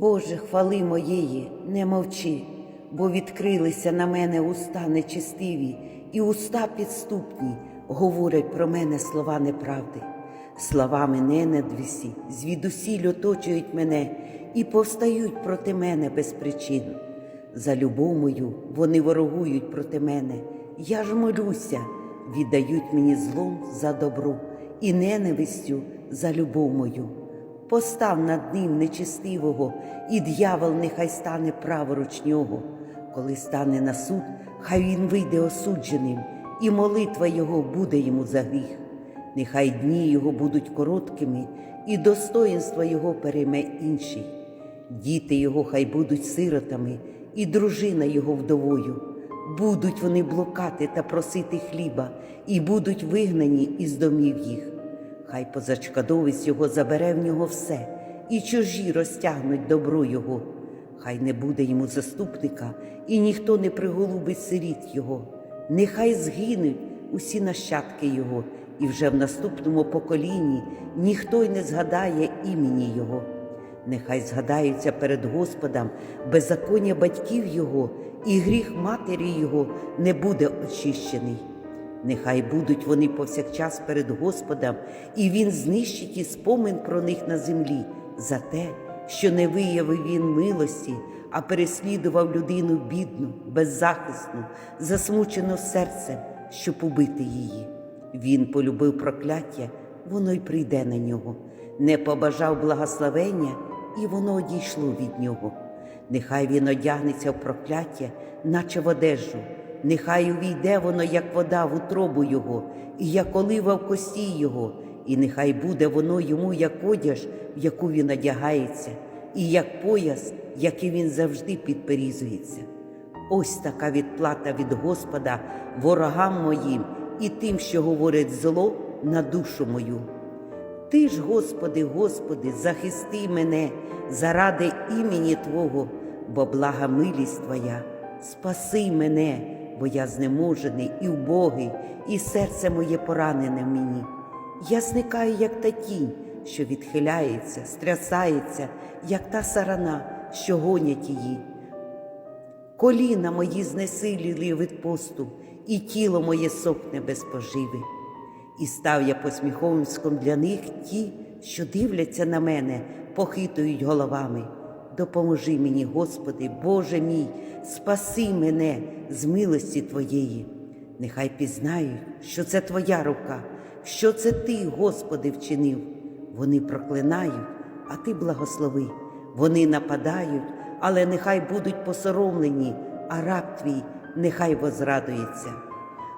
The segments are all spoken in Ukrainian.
Боже, хвали моєї, не мовчи, бо відкрилися на мене уста нечистиві, і уста підступні говорять про мене слова неправди. Словами ненависті звідусіль оточують мене і повстають проти мене без причин. За любов мою вони ворогують проти мене. Я ж молюся, віддають мені злом за добро і ненавистю за любов мою. Постав над ним нечистивого, і дьявол нехай стане праворуч нього. Коли стане на суд, хай він вийде осудженим, і молитва його буде йому за гріх. Нехай дні його будуть короткими, і достоїнство його перейме інший. Діти його хай будуть сиротами, і дружина його вдовою. Будуть вони блукати та просити хліба, і будуть вигнані із домів їх. Хай позачкадовець його забере в нього все, і чужі розтягнуть добро його. Хай не буде йому заступника, і ніхто не приголубить сиріт його. Нехай згинуть усі нащадки його, і вже в наступному поколінні ніхто й не згадає імені його. Нехай згадаються перед Господом беззаконня батьків його, і гріх матері його не буде очищений. Нехай будуть вони повсякчас перед Господом, і Він знищить і спомин про них на землі за те, що не виявив він милості, а переслідував людину бідну, беззахисну, засмучену серцем, щоб убити її. Він полюбив прокляття, воно й прийде на нього, не побажав благословення, і воно одійшло від нього. Нехай він одягнеться в прокляття, наче в одежу, нехай увійде воно, як вода в утробу його, і як олива в кості його, і нехай буде воно йому, як одяж, в яку він одягається, і як пояс, який він завжди підперізується. Ось така відплата від Господа ворогам моїм і тим, що говорять зло на душу мою. Ти ж, Господи, Господи, захисти мене заради імені Твого, бо блага милість Твоя, спаси мене, бо я знеможений і убогий, і серце моє поранене мені. Я зникаю, як та тінь, що відхиляється, стрясається, як та сарана, що гонять її. Коліна мої знесиліли від посту, і тіло моє сохне без поживи. І став я посміховиськом для них ті, що дивляться на мене, похитують головами. Допоможи мені, Господи, Боже мій, спаси мене з милості Твоєї. Нехай пізнають, що це Твоя рука, що це Ти, Господи, вчинив. Вони проклинають, а Ти благослови. Вони нападають, але нехай будуть посоромлені, а раб твій нехай возрадується.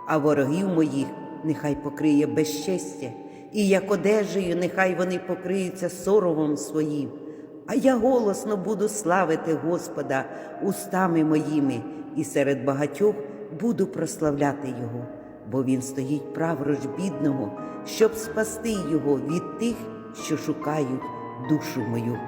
А ворогів моїх нехай покриє безчестя, і як одежею, нехай вони покриються соромом своїм. А я голосно буду славити Господа устами моїми, і серед багатьох буду прославляти Його, бо Він стоїть праворуч бідного, щоб спасти його від тих, що шукають душу мою.